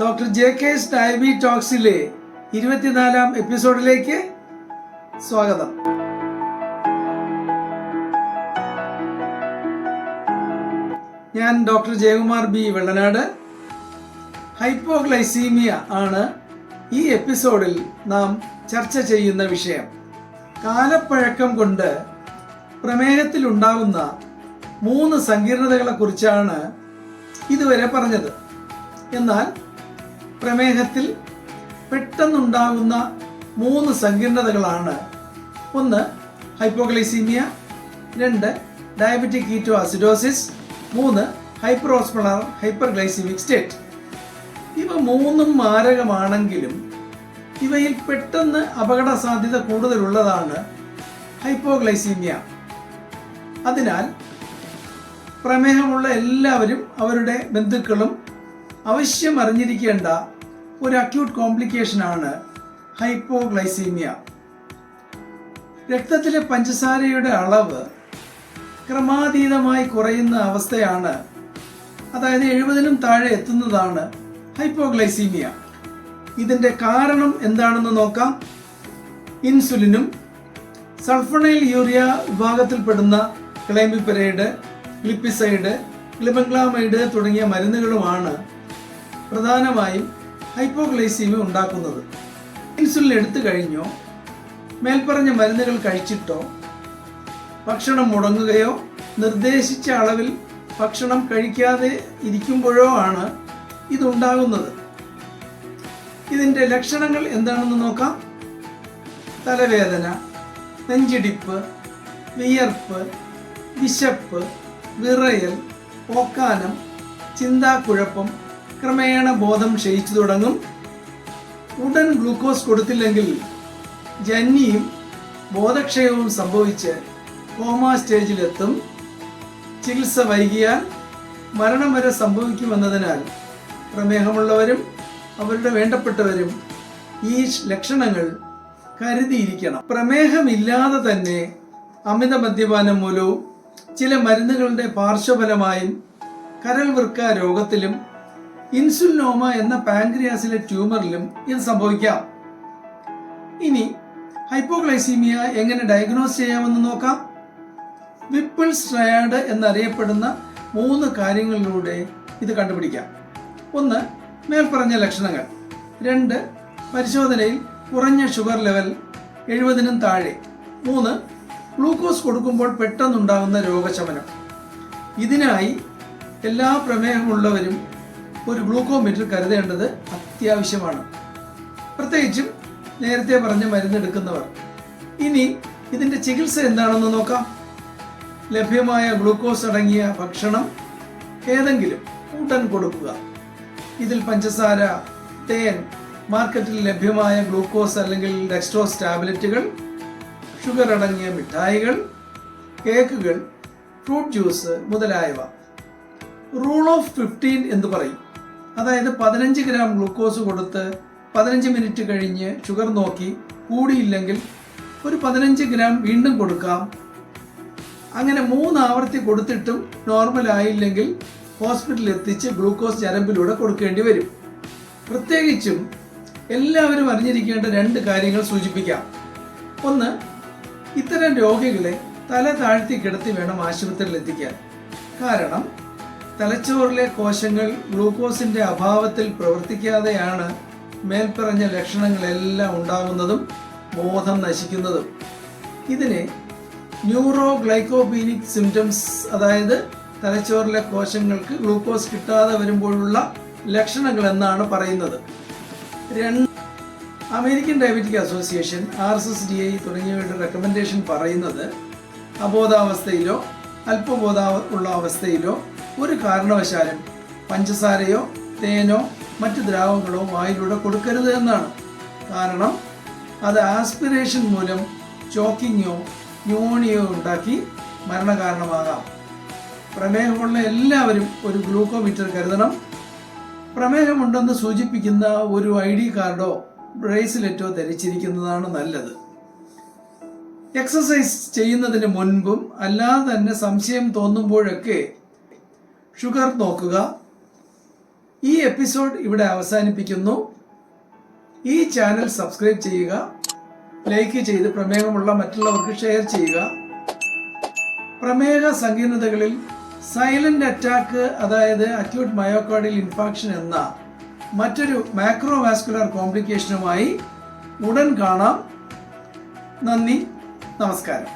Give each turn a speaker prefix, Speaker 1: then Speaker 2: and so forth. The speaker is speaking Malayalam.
Speaker 1: ഡോക്ടർ ജെ കെ എസ് ഡയബി ടോക്സിലെ ഇരുപത്തിനാലാം എപ്പിസോഡിലേക്ക് സ്വാഗതം. ഞാൻ doctor Jayakumar B Vellanad. Hypoglycaemia ആണ് ഈ എപ്പിസോഡിൽ നാം ചർച്ച ചെയ്യുന്ന വിഷയം. കാലപ്പഴക്കം കൊണ്ട് പ്രമേഹത്തിൽ ഉണ്ടാകുന്ന മൂന്ന് സങ്കീർണതകളെ കുറിച്ചാണ് ഇതുവരെ പറഞ്ഞത്. എന്നാൽ പ്രമേഹത്തിൽ പെട്ടെന്നുണ്ടാകുന്ന മൂന്ന് സങ്കീർണതകളാണ്. ഒന്ന് ഹൈപ്പോഗ്ലൈസീമിയ രണ്ട് ഡയബറ്റിക് കീറ്റോ അസിഡോസിസ് മൂന്ന് ഹൈപ്പറോസ്മളർ ഹൈപ്പർഗ്ലൈസീമിക് സ്റ്റേറ്റ് ഇവ മൂന്നും മാരകമാണെങ്കിലും ഇവയിൽ പെട്ടെന്ന് അപകട സാധ്യത കൂടുതലുള്ളതാണ് ഹൈപ്പോഗ്ലൈസീമിയ അതിനാൽ പ്രമേഹമുള്ള എല്ലാവരും അവരുടെ ബന്ധുക്കളും അവശ്യം അറിഞ്ഞിരിക്കേണ്ട ഒരു അക്യൂട്ട് കോംപ്ലിക്കേഷൻ ആണ് ഹൈപ്പോഗ്ലൈസീമിയ രക്തത്തിലെ പഞ്ചസാരയുടെ അളവ് ക്രമാതീതമായി കുറയുന്ന അവസ്ഥയാണ്. അതായത് എഴുപതിനും താഴെ എത്തുന്നതാണ് ഹൈപ്പോഗ്ലൈസീമിയ ഇതിന്റെ കാരണം എന്താണെന്ന് നോക്കാം. ഇൻസുലിനും സൾഫണൈൽ യൂറിയ വിഭാഗത്തിൽപ്പെടുന്ന ക്ലൈമിപ്പരൈഡ് ഗ്ലിപ്പിസൈഡ് ക്ലിബംഗ്ലാമൈഡ് തുടങ്ങിയ മരുന്നുകളുമാണ് പ്രധാനമായും ഹൈപ്പോഗ്ലൈസീമിയ ഉണ്ടാക്കുന്നത്. ഇൻസുലിൻ എടുത്തു കഴിഞ്ഞോ മേൽപ്പറഞ്ഞ മരുന്നുകൾ കഴിച്ചിട്ടോ ഭക്ഷണം മുടങ്ങുകയോ നിർദ്ദേശിച്ച അളവിൽ ഭക്ഷണം കഴിക്കാതെ ഇരിക്കുമ്പോഴോ ആണ് ഇതുണ്ടാകുന്നത്. ഇതിന്റെ ലക്ഷണങ്ങൾ എന്താണെന്ന് നോക്കാം. തലവേദന നെഞ്ചിടിപ്പ് വിയർപ്പ് വിശപ്പ് വിറയൽ ഓക്കാനം ചിന്താക്കുഴപ്പം ക്രമേണ ബോധം ക്ഷയിച്ചു തുടങ്ങും. ഉടൻ ഗ്ലൂക്കോസ് കൊടുത്തില്ലെങ്കിൽ ജന്നിയും ബോധക്ഷയവും സംഭവിച്ച് കോമ സ്റ്റേജിലെത്തും. ചികിത്സ വൈകിയാൽ മരണം വരെ സംഭവിക്കുമെന്നതിനാൽ പ്രമേഹമുള്ളവരും അവരുടെ വേണ്ടപ്പെട്ടവരും ഈ ലക്ഷണങ്ങൾ കരുതിയിരിക്കണം. പ്രമേഹമില്ലാതെ തന്നെ അമിത മദ്യപാനം മൂലവും ചില മരുന്നുകളുടെ പാർശ്വഫലമായും കരൾ വൃക്ക രോഗത്തിലും ഇൻസുലിനോമ എന്ന പാൻക്രിയാസിലെ ട്യൂമറിലും ഇത് സംഭവിക്കാം. ഇനി ഹൈപ്പോഗ്ലൈസീമിയ എങ്ങനെ ഡയഗ്നോസ് ചെയ്യാമെന്ന് നോക്കാം. വിപ്പിൾ സ്ട്രയാഡ് എന്നറിയപ്പെടുന്ന മൂന്ന് കാര്യങ്ങളിലൂടെ ഇത് കണ്ടുപിടിക്കാം. ഒന്ന് മേൽപ്പറഞ്ഞ ലക്ഷണങ്ങൾ. രണ്ട് പരിശോധനയിൽ കുറഞ്ഞ ഷുഗർ ലെവൽ എഴുപതിനും താഴെ. മൂന്ന് ഗ്ലൂക്കോസ് കൊടുക്കുമ്പോൾ പെട്ടെന്നുണ്ടാകുന്ന രോഗശമനം. ഇതിനായി എല്ലാ പ്രമേഹമുള്ളവരും ഒരു ഗ്ലൂക്കോമീറ്റർ കരുതേണ്ടത് അത്യാവശ്യമാണ്. പ്രത്യേകിച്ചും നേരത്തെ പറഞ്ഞ മരുന്നെടുക്കുന്നവർ. ഇനി ഇതിന്റെ ചികിത്സ എന്താണെന്ന് നോക്കാം. ലഭ്യമായ ഗ്ലൂക്കോസ് അടങ്ങിയ ഭക്ഷണം ഏതെങ്കിലും ഉടൻ കൊടുക്കുക. ഇതിൽ പഞ്ചസാര തേൻ മാർക്കറ്റിൽ ലഭ്യമായ ഗ്ലൂക്കോസ് അല്ലെങ്കിൽ ഡെക്സ്ട്രോസ് ടാബ്ലറ്റുകൾ ഷുഗർ അടങ്ങിയ മിഠായികൾ കേക്കുകൾ ഫ്രൂട്ട് ജ്യൂസ് മുതലായവ. റൂൾ ഓഫ് ഫിഫ്റ്റീൻ എന്ന് പറയും. അതായത് പതിനഞ്ച് ഗ്രാം ഗ്ലൂക്കോസ് കൊടുത്ത് പതിനഞ്ച് മിനിറ്റ് കഴിഞ്ഞ് ഷുഗർ നോക്കി കൂടിയില്ലെങ്കിൽ ഒരു പതിനഞ്ച് ഗ്രാം വീണ്ടും കൊടുക്കാം. അങ്ങനെ മൂന്ന് ആവർത്തി കൊടുത്തിട്ടും നോർമൽ ആയില്ലെങ്കിൽ ഹോസ്പിറ്റലിൽ എത്തിച്ച് ഗ്ലൂക്കോസ് ചരമ്പിലൂടെ കൊടുക്കേണ്ടി വരും. പ്രത്യേകിച്ചും എല്ലാവരും അറിഞ്ഞിരിക്കേണ്ട രണ്ട് കാര്യങ്ങൾ സൂചിപ്പിക്കാം. ഒന്ന് ഇത്തരം രോഗികളെ തല താഴ്ത്തി കിടത്തി വേണം ആശുപത്രിയിൽ എത്തിക്കാൻ. കാരണം തലച്ചോറിലെ കോശങ്ങൾ ഗ്ലൂക്കോസിന്റെ അഭാവത്തിൽ പ്രവർത്തിക്കാതെയാണ് മേൽപ്പറഞ്ഞ ലക്ഷണങ്ങളെല്ലാം ഉണ്ടാകുന്നതും ബോധം നശിക്കുന്നതും. ഇതിനെ ന്യൂറോ ഗ്ലൈക്കോപീനിക് സിംറ്റംസ് അതായത് തലച്ചോറിലെ കോശങ്ങൾക്ക് ഗ്ലൂക്കോസ് കിട്ടാതെ വരുമ്പോഴുള്ള ലക്ഷണങ്ങൾ എന്നാണ് പറയുന്നത്. രണ്ട് American diabetic association R S S D I തുടങ്ങിയവയുടെ റെക്കമെൻഡേഷൻ പറയുന്നത് അബോധാവസ്ഥയിലോ അല്പബോധാ ഉള്ള അവസ്ഥയിലോ ഒരു കാരണവശാലും പഞ്ചസാരയോ തേനോ മറ്റ് ദ്രാവകങ്ങളോ വായിലൂടെ കൊടുക്കരുത് എന്നാണ്. കാരണം അത് ആസ്പിറേഷൻ മൂലം ചോക്കിങ്ങോ ന്യൂമോണിയോ ഉണ്ടാക്കി മരണകാരണമാകാം. പ്രമേഹമുള്ള എല്ലാവരും ഒരു ഗ്ലൂക്കോമീറ്റർ കരുതണം. പ്രമേഹമുണ്ടെന്ന് സൂചിപ്പിക്കുന്ന ഒരു ഐ ഡി കാർഡോ ബ്രേസ്ലെറ്റോ ധരിച്ചിരിക്കുന്നതാണ് നല്ലത്. എക്സസൈസ് ചെയ്യുന്നതിന് മുൻപും അല്ലാതെ തന്നെ സംശയം തോന്നുമ്പോഴൊക്കെ ഷുഗർ നോക്കുക. ഈ എപ്പിസോഡ് ഇവിടെ അവസാനിപ്പിക്കുന്നു. ഈ ചാനൽ സബ്സ്ക്രൈബ് ചെയ്യുക. ലൈക്ക് ചെയ്ത് പ്രമേഹമുള്ള മറ്റുള്ളവർക്ക് ഷെയർ ചെയ്യുക. പ്രമേഹ സങ്കീർണതകളിൽ സൈലന്റ് അറ്റാക്ക് അതായത് അക്യൂട്ട് മയോകാർഡിയൽ ഇൻഫാക്ഷൻ എന്ന മറ്റൊരു മാക്രോവാസ്കുലർ കോംപ്ലിക്കേഷനുമായി ഉടൻ കാണാം. നന്ദി. നമസ്കാരം